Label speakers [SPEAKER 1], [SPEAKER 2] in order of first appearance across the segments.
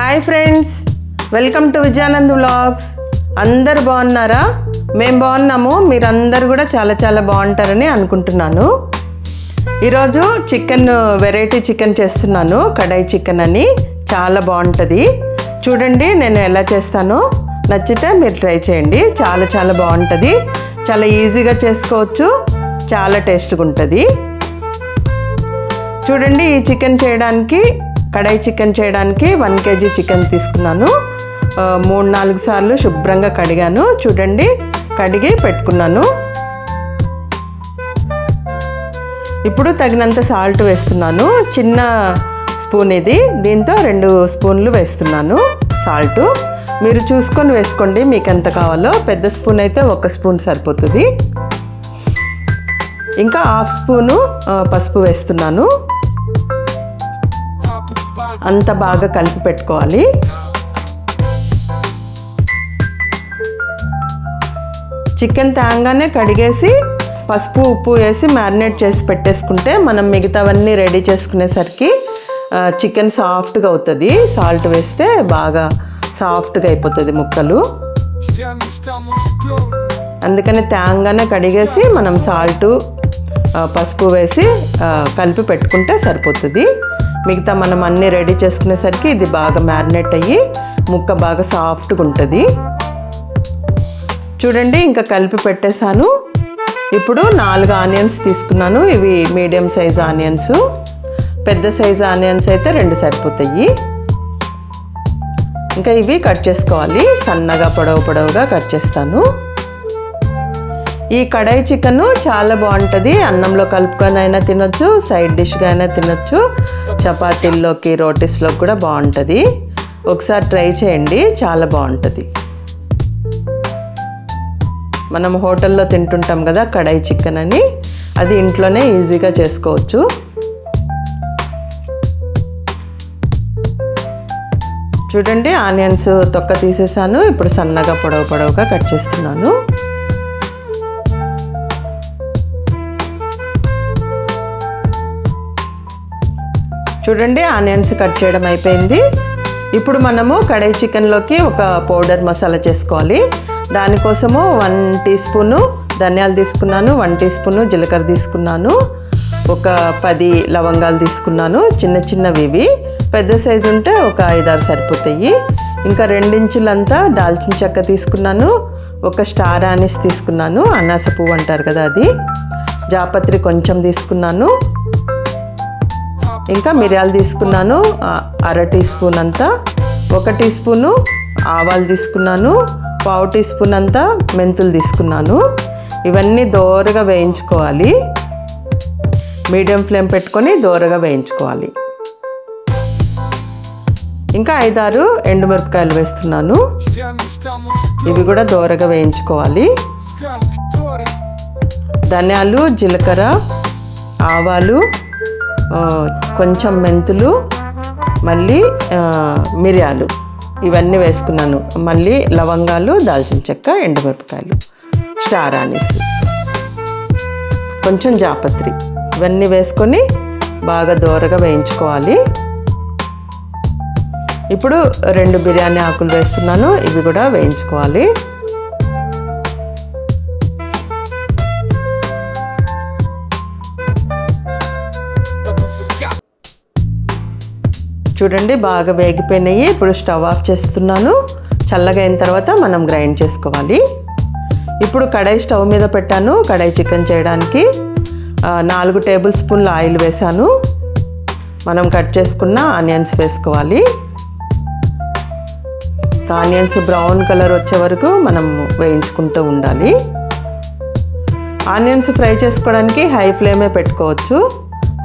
[SPEAKER 1] Hi friends welcome to Vijayanand vlogs. అందరు బాగున్నారా? మేము బాగున్నాము మీరందరూ కూడా చాలా చాలా బాగుంటారని అనుకుంటున్నాను. ఈరోజు చికెన్ వెరైటీ చికెన్ చేస్తున్నాను కడాయి చికెన్ అని. చాలా బాగుంటుంది. చూడండి నేను ఎలా చేస్తానో. నచ్చితే మీరు ట్రై చేయండి చాలా చాలా బాగుంటుంది. చాలా ఈజీగా చేసుకోవచ్చు చాలా టేస్ట్గా ఉంటుంది. చూడండి ఈ చికెన్ చేయడానికి కడాయి చికెన్ చేయడానికి వన్ కేజీ చికెన్ తీసుకున్నాను. మూడు నాలుగు సార్లు శుభ్రంగా కడిగాను. చూడండి కడిగి పెట్టుకున్నాను. ఇప్పుడు తగినంత సాల్ట్ వేస్తున్నాను. చిన్న స్పూన్ ఇది. దీంతో రెండు స్పూన్లు వేస్తున్నాను సాల్ట్. మీరు చూసుకొని వేసుకోండి మీకు ఎంత కావాలో. పెద్ద స్పూన్ అయితే ఒక స్పూన్ సరిపోతుంది. ఇంకా హాఫ్ స్పూను పసుపు వేస్తున్నాను. అంత బాగా కలిపి పెట్టుకోవాలి. చికెన్ తేంగానే కడిగేసి పసుపు ఉప్పు వేసి మ్యారినేట్ చేసి పెట్టేసుకుంటే మనం మిగతావన్నీ రెడీ చేసుకునేసరికి చికెన్ సాఫ్ట్గా అవుతుంది. సాల్ట్ వేస్తే బాగా సాఫ్ట్గా అయిపోతుంది ముక్కలు. అందుకని తేంగానే కడిగేసి మనం సాల్ట్ పసుపు వేసి కలిపి పెట్టుకుంటే సరిపోతుంది. మిగతా మనం అన్నీ రెడీ చేసుకునేసరికి ఇది బాగా మ్యారినేట్ అయ్యి ముక్క బాగా సాఫ్ట్గా ఉంటుంది. చూడండి ఇంకా కలిపి పెట్టేశాను. ఇప్పుడు నాలుగు ఆనియన్స్ తీసుకున్నాను. ఇవి మీడియం సైజ్ ఆనియన్స్. పెద్ద సైజ్ ఆనియన్స్ అయితే రెండు సరిపోతాయి. ఇంకా ఇవి కట్ చేసుకోవాలి. సన్నగా పొడవు పొడవుగా కట్ చేస్తాను. ఈ కడాయి చికెన్ చాలా బాగుంటుంది. అన్నంలో కలుపుకొని అయినా తినొచ్చు సైడ్ డిష్గా అయినా తినొచ్చు. చపాతీల్లోకి రోటీస్లోకి కూడా బాగుంటుంది. ఒకసారి ట్రై చేయండి చాలా బాగుంటుంది. మనం హోటల్లో తింటుంటాం కదా కడాయి చికెన్ అని. అది ఇంట్లోనే ఈజీగా చేసుకోవచ్చు. చూడండి ఆనియన్స్ తొక్క తీసేసాను. ఇప్పుడు సన్నగా పొడవు పొడవుగా కట్ చేస్తున్నాను. చూడండి ఆనియన్స్ కట్ చేయడం అయిపోయింది. ఇప్పుడు మనము కడాయి చికెన్లోకి ఒక పౌడర్ మసాలా చేసుకోవాలి. దానికోసము వన్ టీ స్పూను ధనియాలు తీసుకున్నాను వన్ టీ స్పూను జీలకర్ర తీసుకున్నాను ఒక పది లవంగాలు తీసుకున్నాను చిన్న చిన్నవి ఇవి. పెద్ద సైజు ఉంటే ఒక ఐదారు సరిపోతాయి. ఇంకా రెండించులంతా దాల్చిన చెక్క తీసుకున్నాను ఒక స్టార్ ఆనిస్ తీసుకున్నాను అనాస పువ్వు అంటారు కదా అది. జాపత్రి కొంచెం తీసుకున్నాను ఇంకా మిరియాలు తీసుకున్నాను అర టీ స్పూన్ అంతా ఒక టీ స్పూను ఆవాలు తీసుకున్నాను పావు టీ స్పూన్ అంతా మెంతులు తీసుకున్నాను. ఇవన్నీ దోరగా వేయించుకోవాలి. మీడియం ఫ్లేమ్ పెట్టుకొని దోరగా వేయించుకోవాలి. ఇంకా ఐదారు ఎండుమిరపకాయలు వేస్తున్నాను. ఇవి కూడా దోరగా వేయించుకోవాలి. ధనియాలు జీలకర్ర ఆవాలు కొంచెం మెంతులు మళ్ళీ మిరియాలు. ఇవన్నీ వేసుకున్నాను. మళ్ళీ లవంగాలు దాల్చిన చెక్క ఎండుమిరపకాయలు. స్టార్ ఆనిస్ కొంచెం జాపత్రి. ఇవన్నీ వేసుకొని బాగా దోరగా వేయించుకోవాలి. ఇప్పుడు రెండు బిర్యానీ ఆకులు వేస్తున్నాను. ఇవి కూడా వేయించుకోవాలి. చూడండి బాగా వేగిపోయినాయి. ఇప్పుడు స్టవ్ ఆఫ్ చేస్తున్నాను. చల్లగా అయిన తర్వాత మనం గ్రైండ్ చేసుకోవాలి. ఇప్పుడు కడాయి స్టవ్ మీద పెట్టాను కడాయి చికెన్ చేయడానికి. నాలుగు టేబుల్ స్పూన్ల ఆయిల్ వేసాను మనం కట్ చేసుకున్న ఆనియన్స్ వేసుకోవాలి. ఆనియన్స్ బ్రౌన్ కలర్ వచ్చే వరకు మనం వేయించుకుంటూ ఉండాలి. ఆనియన్స్ ఫ్రై చేసుకోవడానికి హై ఫ్లేమే పెట్టుకోవచ్చు.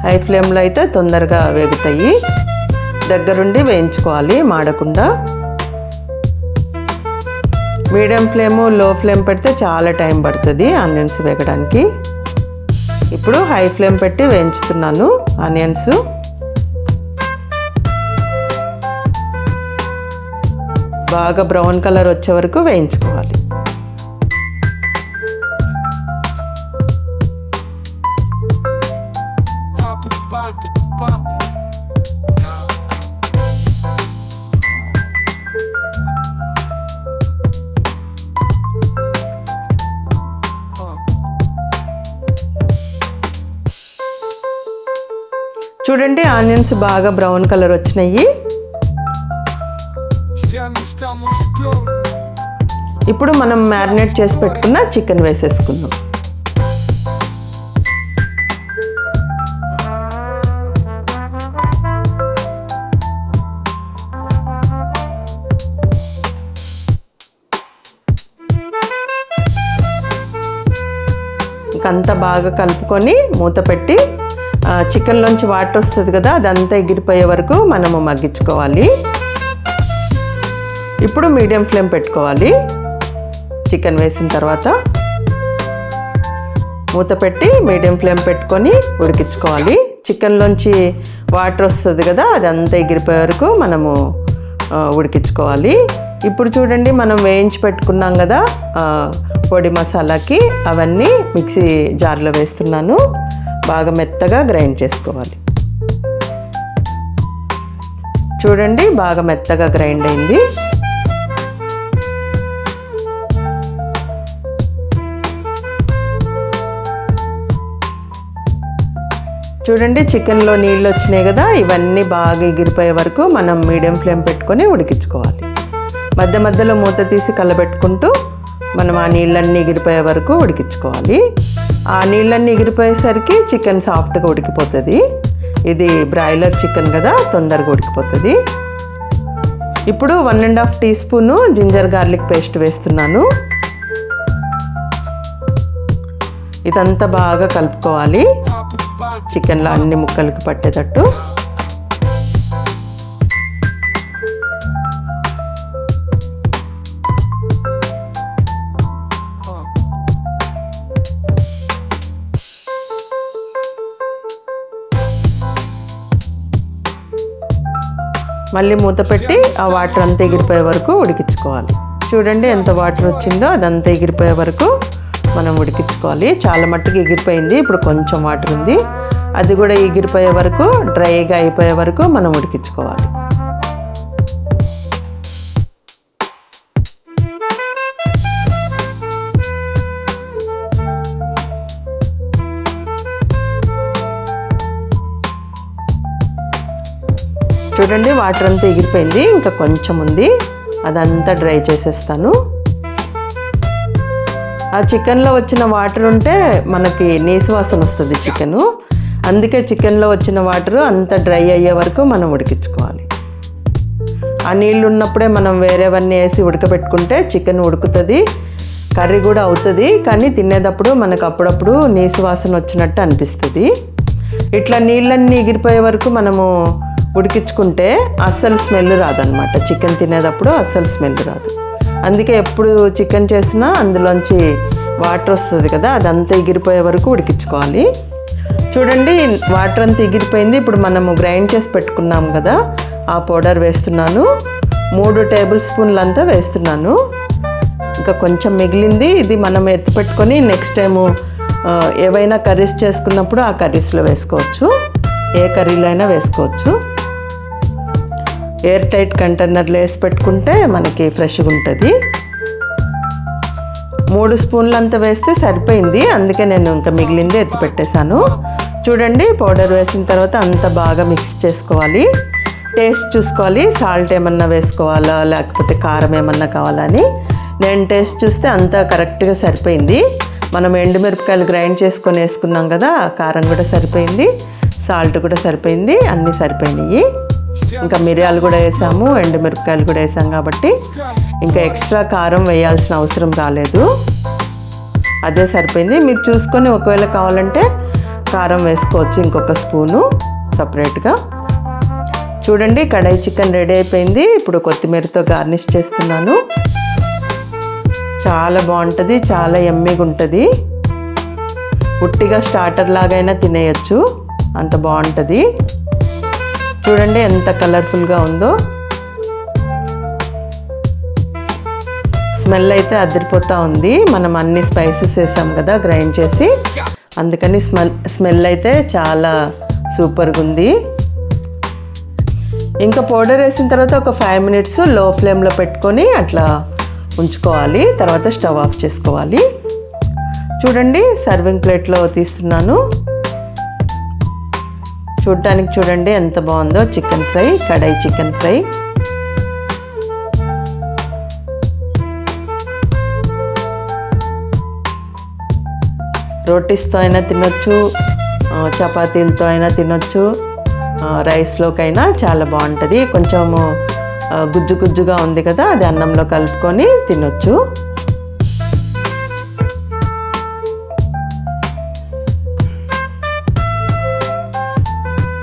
[SPEAKER 1] హై ఫ్లేమ్లో అయితే తొందరగా వేగుతాయి. దగ్గరుండి వేయించుకోవాలి మాడకుండా. మీడియం ఫ్లేము లో ఫ్లేమ్ పెడితే చాలా టైం పడుతుంది ఆనియన్స్ వేగడానికి. ఇప్పుడు హై ఫ్లేమ్ పెట్టి వేయించుతున్నాను ఆనియన్స్. బాగా బ్రౌన్ కలర్ వచ్చే వరకు వేయించుకోవాలి.
[SPEAKER 2] Pop,
[SPEAKER 1] చూడండి ఆనియన్స్ బాగా బ్రౌన్ కలర్ వచ్చినాయి. ఇప్పుడు మనం మ్యారినేట్ చేసి పెట్టుకున్న చికెన్ వేసేసుకుందాం. ఇంకంతా బాగా కలుపుకొని మూత పెట్టి చికెన్లోంచి వాటర్ వస్తుంది కదా అదంతా ఎగిరిపోయే వరకు మనము మగ్గించుకోవాలి. ఇప్పుడు మీడియం ఫ్లేమ్ పెట్టుకోవాలి. చికెన్ వేసిన తర్వాత మూత పెట్టి మీడియం ఫ్లేమ్ పెట్టుకొని ఉడికించుకోవాలి. చికెన్లోంచి వాటర్ వస్తుంది కదా అదంతా ఎగిరిపోయే వరకు మనము ఉడికించుకోవాలి. ఇప్పుడు చూడండి మనం వేయించి పెట్టుకున్నాం కదా పొడి మసాలాకి అవన్నీ మిక్సీ జార్లో వేస్తున్నాను. బాగా మెత్తగా గ్రైండ్ చేసుకోవాలి. చూడండి బాగా మెత్తగా గ్రైండ్ అయింది. చూడండి చికెన్లో నీళ్ళు వచ్చినాయి కదా ఇవన్నీ బాగా ఎగిరిపోయే వరకు మనం మీడియం ఫ్లేమ్ పెట్టుకొని ఉడికించుకోవాలి. మధ్య మధ్యలో మూత తీసి కలబెట్టుకుంటూ మనం ఆ నీళ్ళన్నీ ఎగిరిపోయే వరకు ఉడికించుకోవాలి. ఆ నీళ్ళన్నీ ఎగిరిపోయేసరికి చికెన్ సాఫ్ట్గా ఉడికిపోతుంది. ఇది బ్రాయిలర్ చికెన్ కదా తొందరగా ఉడికిపోతుంది. ఇప్పుడు one and half teaspoon ginger garlic paste వేస్తున్నాను. ఇదంతా బాగా కలుపుకోవాలి. చికెన్లో అన్ని ముక్కలకి పట్టేటట్టు. మళ్ళీ మూత పెట్టి ఆ వాటర్ అంతా ఎగిరిపోయే వరకు ఉడికించుకోవాలి. చూడండి ఎంత వాటర్ వచ్చిందో అదంతా ఎగిరిపోయే వరకు మనం ఉడికించుకోవాలి. చాలా మట్టుకు ఎగిరిపోయింది ఇప్పుడు కొంచెం వాటర్ ఉంది. అది కూడా ఎగిరిపోయే వరకు డ్రైగా అయిపోయే వరకు మనం ఉడికించుకోవాలి. చూడండి వాటర్ అంతా ఎగిరిపోయింది. ఇంకా కొంచెం ఉంది. అదంతా డ్రై చేసేస్తాను. ఆ చికెన్లో వచ్చిన వాటర్ ఉంటే మనకి నీసు వాసన వస్తుంది చికెను. అందుకే చికెన్లో వచ్చిన వాటర్ అంతా డ్రై అయ్యే వరకు మనం ఉడికించుకోవాలి. ఆ నీళ్ళు ఉన్నప్పుడే మనం వేరేవన్నీ వేసి ఉడకబెట్టుకుంటే చికెన్ ఉడుకుతుంది కర్రీ కూడా అవుతుంది కానీ తినేటప్పుడు మనకు అప్పుడప్పుడు నీసు వాసన వచ్చినట్టు అనిపిస్తుంది. ఇట్లా నీళ్ళన్నీ ఎగిరిపోయే వరకు మనము ఉడికించుకుంటే అస్సలు స్మెల్ రాదనమాట చికెన్ తినేటప్పుడు అస్సలు స్మెల్ రాదు. అందుకే ఎప్పుడు చికెన్ చేసినా అందులోంచి వాటర్ వస్తుంది కదా అదంతా ఎగిరిపోయే వరకు ఉడికించుకోవాలి. చూడండి వాటర్ అంతా ఎగిరిపోయింది. ఇప్పుడు మనము గ్రైండ్ చేసి పెట్టుకున్నాం కదా ఆ పౌడర్ వేస్తున్నాను. మూడు టేబుల్ స్పూన్లు అంతా వేస్తున్నాను. ఇంకా కొంచెం మిగిలింది ఇది మనం ఎత్తి పెట్టుకొని నెక్స్ట్ టైము ఏవైనా కర్రీస్ చేసుకున్నప్పుడు ఆ కర్రీస్లో వేసుకోవచ్చు. ఏ కర్రీలో అయినా వేసుకోవచ్చు. ఎయిర్ టైట్ కంటైనర్లో వేసి పెట్టుకుంటే మనకి ఫ్రెష్గా ఉంటుంది. మూడు స్పూన్లు అంతా వేస్తే సరిపోయింది. అందుకే నేను ఇంకా మిగిలింది ఎత్తి పెట్టేశాను. చూడండి పౌడర్ వేసిన తర్వాత అంత బాగా మిక్స్ చేసుకోవాలి. టేస్ట్ చూసుకోవాలి. సాల్ట్ ఏమన్నా వేసుకోవాలా లేకపోతే కారం ఏమన్నా కావాలని. నేను టేస్ట్ చూస్తే అంతా కరెక్ట్గా సరిపోయింది. మనం ఎండుమిరపకాయలు గ్రైండ్ చేసుకొని వేసుకున్నాం కదా ఆ కారం కూడా సరిపోయింది సాల్ట్ కూడా సరిపోయింది అన్నీ సరిపోయినాయి. ఇంకా మిరియాలు కూడా వేసాము ఎండుమిరపకాయలు కూడా వేసాం కాబట్టి ఇంకా ఎక్స్ట్రా కారం వేయాల్సిన అవసరం రాలేదు. అదే సరిపోయింది. మీరు చూసుకొని ఒకవేళ కావాలంటే కారం వేసుకోవచ్చు ఇంకొక స్పూను సపరేట్గా. చూడండి కడాయి చికెన్ రెడీ అయిపోయింది. ఇప్పుడు కొత్తిమీరతో గార్నిష్ చేస్తున్నాను. చాలా బాగుంటుంది చాలా ఎమ్మీగా ఉంటుంది. ఉట్టిగా స్టార్టర్ లాగైనా తినేయచ్చు. అంత బాగుంటుంది. చూడండి ఎంత కలర్ఫుల్గా ఉందో. స్మెల్ అయితే అదిరిపోతూ ఉంది. మనం అన్ని స్పైసెస్ వేసాం కదా గ్రైండ్ చేసి. అందుకని స్మెల్ స్మెల్ అయితే చాలా సూపర్గా ఉంది. ఇంకా పౌడర్ వేసిన తర్వాత ఒక ఫైవ్ మినిట్స్లో ఫ్లేమ్లో పెట్టుకొని అట్లా ఉంచుకోవాలి. తర్వాత స్టవ్ ఆఫ్ చేసుకోవాలి. చూడండి సర్వింగ్ ప్లేట్లో తీస్తున్నాను. చూడటానికి చూడండి ఎంత బాగుందో. Chicken fry kadai chicken fry. రోటీస్తో అయినా తినొచ్చు చపాతీలతో అయినా తినొచ్చు రైస్లోకైనా చాలా బాగుంటుంది. కొంచెము గుజ్జు గుజ్జుగా ఉంది కదా అది అన్నంలో కలుపుకొని తినొచ్చు.